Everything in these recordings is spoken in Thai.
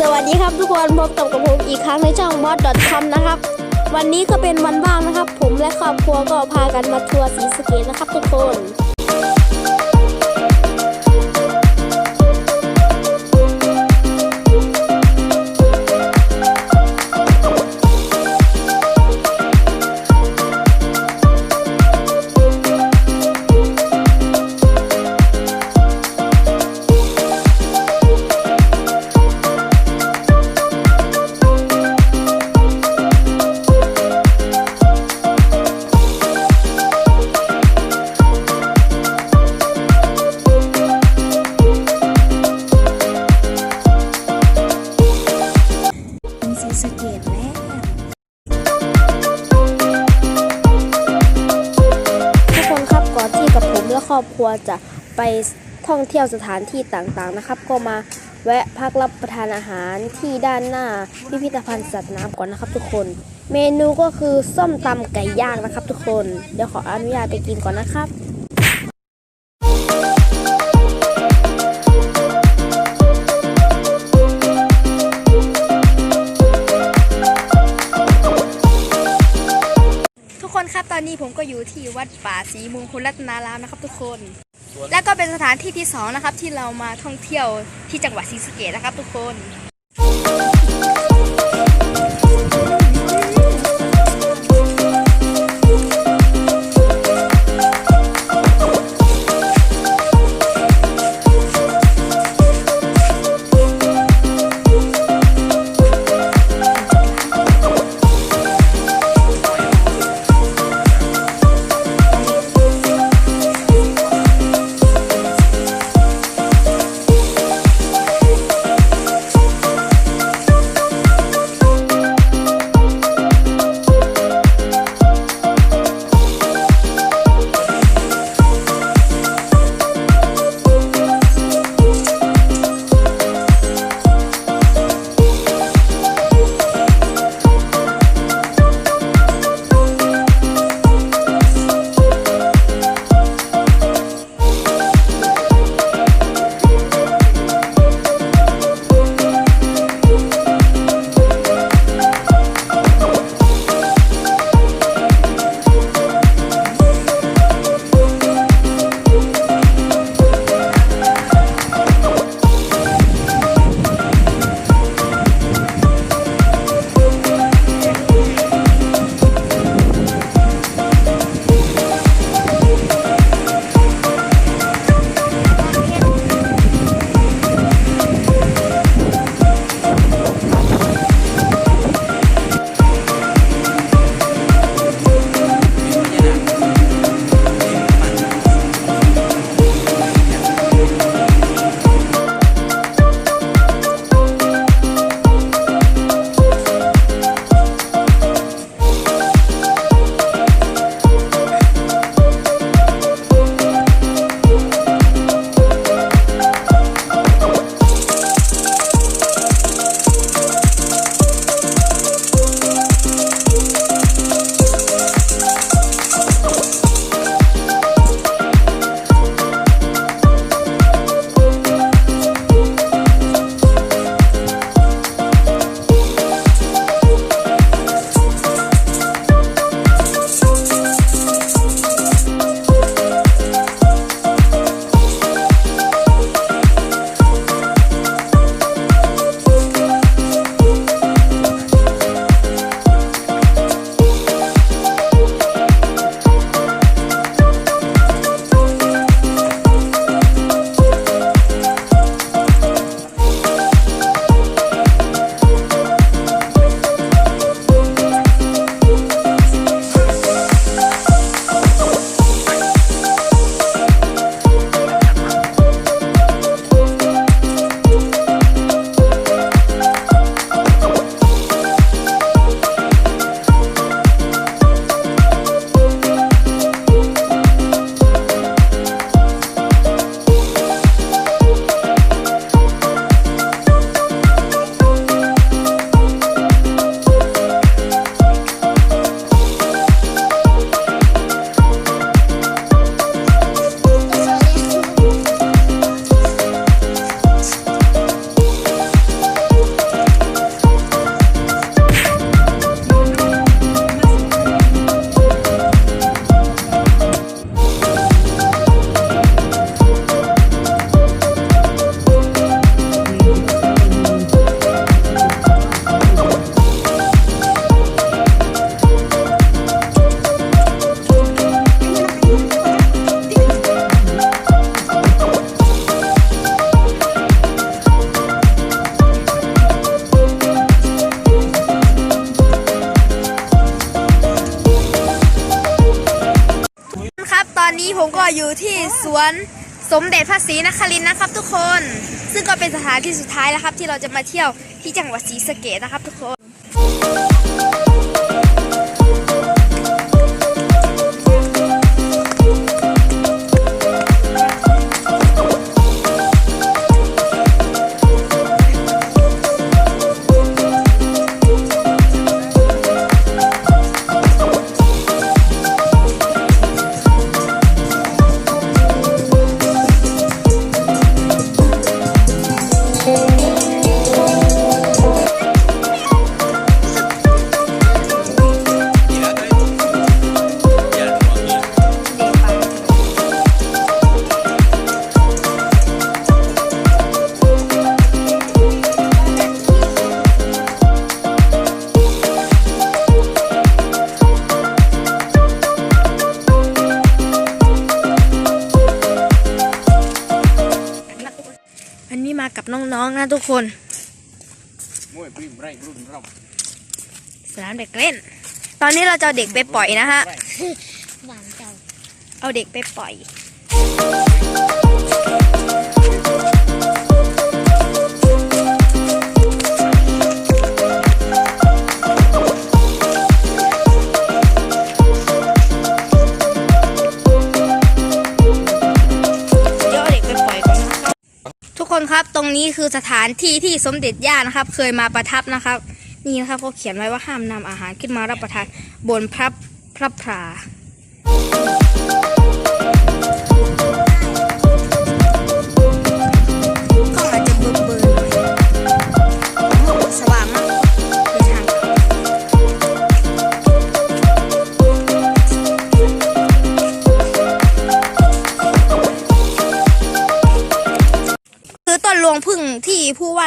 สวัสดีครับทุกคนพบกับกับผมอีกครั้งในช่อง m o d c o m นะครับ วันนี้ก็เป็นวันว่างนะครับ ผมและครอบครัวก็พากันมาทัวร์สีสเกตนะครับทุกคน ครอบครัวจะไปท่องเที่ยวสถานที่ต่างๆนะครับ ก็มาแวะพักรับประทานอาหารที่ด้านหน้าพิพิธภัณฑ์สัตว์น้ำก่อนนะครับทุกคน เมนูก็คือส้มตำไก่ย่างนะครับทุกคน เดี๋ยวขออนุญาตไปกินก่อนนะครับ วัดป่าศรีมงคลรัตนารามนะครับทุกคน และก็เป็นสถานที่ที่สองนะครับที่เรามาท่องเที่ยวที่จังหวัดศรีสะเกษนะครับทุกคน อนนี้ผมก็อยู่ที่สวนสมเด็จพระศรีนครินทร์นะครับ ทุกคน ซึ่งก็เป็นสถานที่สุดท้ายแล้วครับ ที่เราจะมาเที่ยวที่จังหวัดศรีสะเกษนะครับ ทุกคนวัน ทุกคน Muy prim, rai, brun, ram. สนามเด็กเล่น ตอนนี้เราจะเอาเด็กไปปล่อยนะฮะหวานเจ้าเอาเด็กไปปล่อย คนครับตรงนี้คือสถานที่ที่สมเด็จย่านะครับ เคยมาประทับนะครับ นี่นะครับเขาเขียนไว้ว่าห้ามนำอาหารขึ้นมารับประทานบนพระพระพรา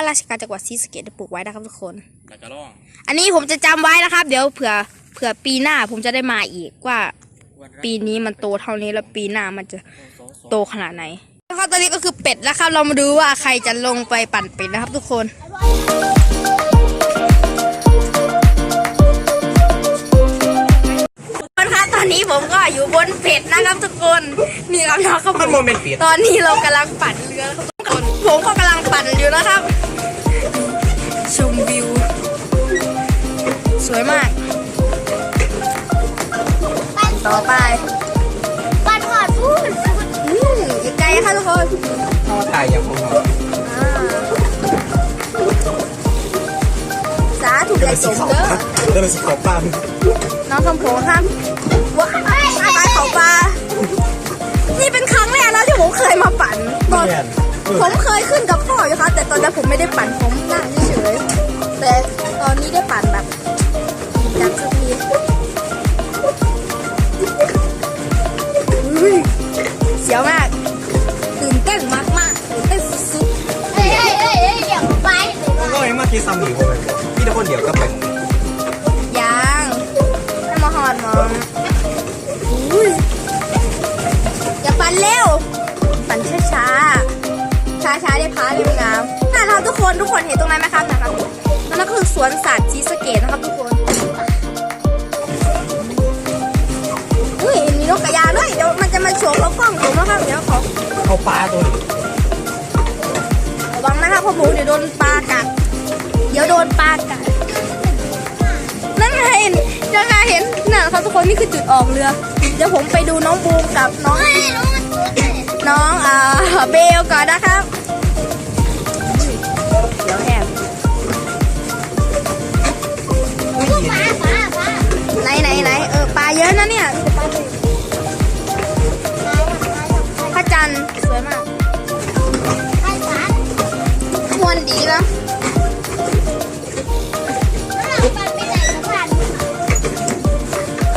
ราชการจังหวัดศรีสะเกษได้ปลูกไว้นะครับทุกคน La calón. อันนี้ผมจะจำไว้นะครับ เดี๋ยวเผื่อเผื่อปีหน้าผมจะได้มาอีกว่า ปีนี้มันโตเท่านี้แล้วปีหน้ามันจะโตขนาดไหนนะครับตอนนี้ก็คือเป็ดแล้วครับ เรามาดูว่าใครจะลงไปปั่นเป็ดนะครับทุกคน ทุกคนครับตอนนี้ผมก็อยู่บนเป็ดนะครับทุกคนนี่ครับน้องเขามันโมเมนต์เปลี่ยนตอนนี้เรากำลังปั่นเรือนะครับทุกคนผมก็กำลังปั่นอยู่นะครับ ชมวิว สวยมาก ต่อไปบ้านหอดพูดอืมอีกไกลค่ะทุกคนเข้าถ่ายอย่างพวกเราอ่าสาธุใจสมเด้อเดินสิขอปังน้องคำโพงครับว้ายปลาเขาปลานี่เป็นครั้งแรกแล้วที่ผมเคยมาปั่นตอนผมเคยขึ้นกับพ่ออยู่ครับแต่ตอนนั้นผมไม่ได้ปั่นผมนั่งเฉยๆ แต่ตอนนี้ได้ปั่นแบบจริงจังสักทีอุ้ยเสียวมาก ตื่นเต้นมากๆตื่นเต้นสุดเฮ้ยเฮ้ยเฮ้ยเฮ้ยเดี๋ยวไปก็ยังมาคิดซ้ำอยู่เลยพี่ตะคนเดียวก็เป็นๆยังให้มาหอดมองอุ้ยอย่าปั่นเร็ว ปั่นช้าๆช้าๆได้พาเรียบงามนะครับทุกคนทุกคนเห็นตรงนั้นไหมครับนะครับนั่น ก็คือสวนสัตว์ชีสะเกตนะครับทุกคนอุ้ยมีนกกระยางด้วยเดี๋ยวมันจะมาโฉบเขากล้องผมนะครับเดี๋ยวขอเอาปลาตัวนี้ระวังนะครับพ่อหมูเดี๋ยวโดนปลากัดเดี๋ยวโดนปลากัดนั่นไงยังไงเห็นน่ะครับทุกคนนี่คือจุดออกเรือ เดี๋ยวผมไปดูน้องบูมกับน้องน้องอ่าเบลก่อนนะครับเดี๋ยว ไหนไหนไหนเออปลาเยอะนะเนี่ยพระจันทร์สวยมากไอ้ป้ามวนดีนะป้าไม่ได้สะพาน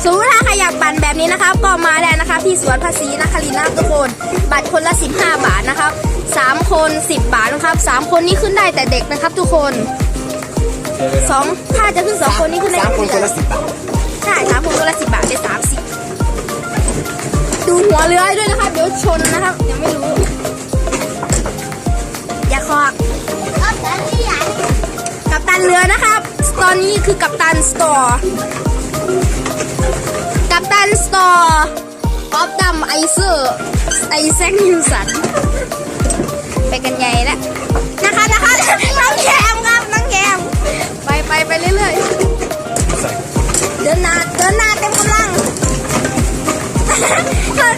สมมติถ้าใครอยากปั่นแบบนี้นะครับ ก็มาได้นะครับที่สวนภาษีนครินทร์นะทุกคน บัตรคนละ 15 บาทนะครับสามคน 10 บาทนะครับสามคนนี้ขึ้นได้แต่เด็กนะครับทุกคน สองถ้าจะขึ้นสองคนนี้ขึ้นได้สามคนคนละสิบบาทใช่สามคนคนละสิบบาทได้สามสิบดูหัวเรือด้วยนะครับ เดี๋ยวชนนะครับยังไม่รู้ อย่าคอกกัปตันเรือนะครับ ตอนนี้คือกัปตันสตอร์กัปตันสตอร์ออฟดัมไอเซอร์ไอแซคนิวสันไปกันใหญ่แล้วนะคะนะคะน้องแคมครับน้องแคม ไปไปไปเรื่อยๆใส่เดินหน้าเดินหน้าเต็มกำลัง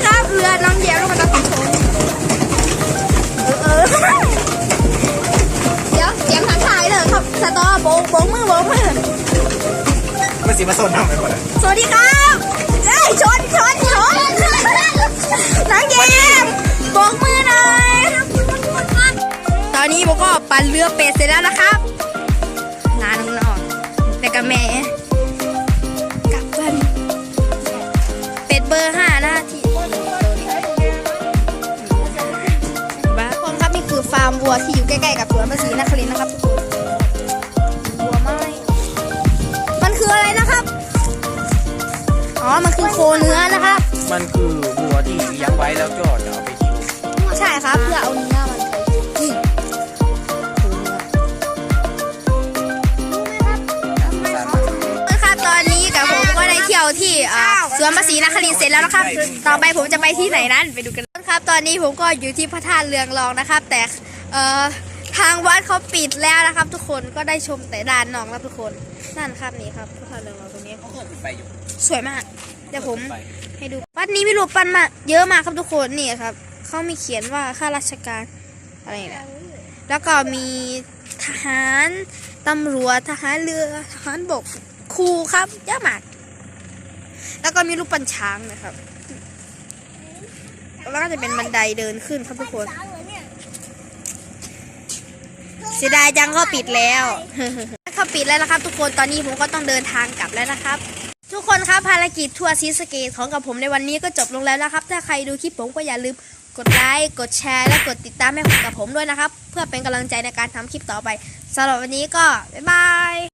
ครับเรือน้องเดียวลูกกระตังของผมเออเออเดี๋ยวเสียงทักทายเลยครับสตอโบกโบกมือโบกมือไม่สิมาโซนทำไปหมดเลยสวัสดีครับเอ้ยชนชนชนน้องเกมโบกมือหน่อยตอนนี้โบก็ปั่นเรือเป็ดเสร็จแล้วนะครับ กับแม่กลับบ้านเป็ดเบอร์ห้าหน้าที่บ้าคนครับนี่คือฟาร์มวัวที่อยู่ใกล้ๆกับสวนภาษีนครินทร์นะครับทุกคนวัวไม้มันคืออะไรนะครับ อ๋อ มันคือโคเนื้อนะครับ มันคือวัวที่เลี้ยงไว้แล้วก็จะเอาไปกินใช่ครับเพื่อเอาเนื้อ สวนภาษีนครินทร์เสร็จแล้วนะครับ ต่อไปผมจะไปที่ไหนนั้นไปดูกันครับ ตอนนี้ผมก็อยู่ที่พระธาตุเรืองรองนะครับ แต่เอ่อทางวัดเขาปิดแล้วนะครับ ทุกคนก็ได้ชมแต่ด้านนอกแล้วทุกคนนั่นครับนี่ครับพระธาตุเรืองรองตรงนี้เขาเปิดไปอยู่สวยมากเดี๋ยวผมให้ดูวัดนี้มีรูปปั้นมาเยอะมากครับทุกคนนี่ครับเขามีเขียนว่าข้าราชการอะไรนี่ยแล้วก็มีทหารตำรวจทหารเรือทหารบกครูครับเยอะมาก แล้วก็มีรูปปั้นช้างนะครับ แล้วก็จะเป็นบันไดเดินขึ้นครับทุกคน เสียดายจังก็ปิดแล้วเขาปิดแล้วนะครับ ทุกคน ตอนนี้ผมก็ต้องเดินทางกลับแล้วนะครับ ทุกคนครับภารกิจทัวร์ซีสะเกตของกับผมในวันนี้ก็จบลงแล้วนะครับ ถ้าใครดูคลิปผมก็อย่าลืมกดไลค์ กดแชร์ และกดติดตามให้กับผมด้วยนะครับ เพื่อเป็นกำลังใจในการทำคลิปต่อไปสำหรับวันนี้ก็ บ๊ายบาย